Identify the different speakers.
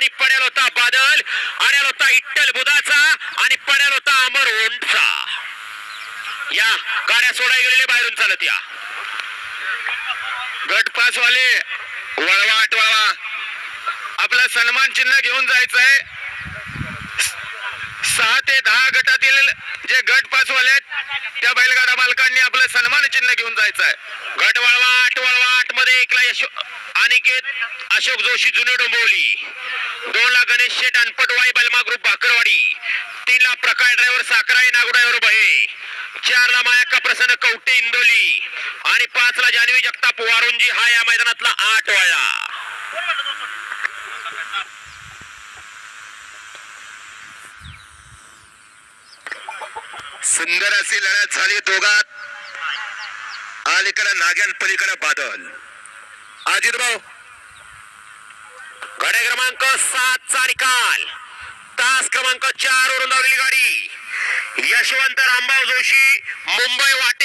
Speaker 1: आणि पडेल होता बादल आणि होता इट्टल बुधाचा आणि पडेल होता अमर ओंडचा. या गाड्या सोडाय गेलेले बाहेरून चालत या.
Speaker 2: गट पास वाले वळवा आठवळवा. आपला सन्मान चिन्ह घेऊन जायचंय. सहा ते दहा गटातील जे गट पास वाले आहेत त्या बैलगाडा मालकांनी आपलं सन्मान चिन्ह घेऊन जायचंय.
Speaker 1: गट वळवाट अनिकेत अशोक जोशी जुने डोंबिवली. दोन ला गणेश शेठ अनपटवाई बलमा ग्रुप भाकरवाडी. तीन ला प्रकाश ड्रायव्हर साखराई नागुडावर बहे चार ला मायाक्का प्रसन्न कवटे इंदोली. आणि पाच ला जान्हवी जगताप वारुंजी. हा या मैदानातला आठ वळला
Speaker 2: सुंदर अशी लढत झाली दोघात. अलीकडे नाग्यान पलीकडे बादल. अजित भाऊ.
Speaker 1: गाड्या क्रमांक सात चा निकाल. तास क्रमांक चार वरून धावलेली गाडी. यशवंत रामभाऊ जोशी मुंबई वाट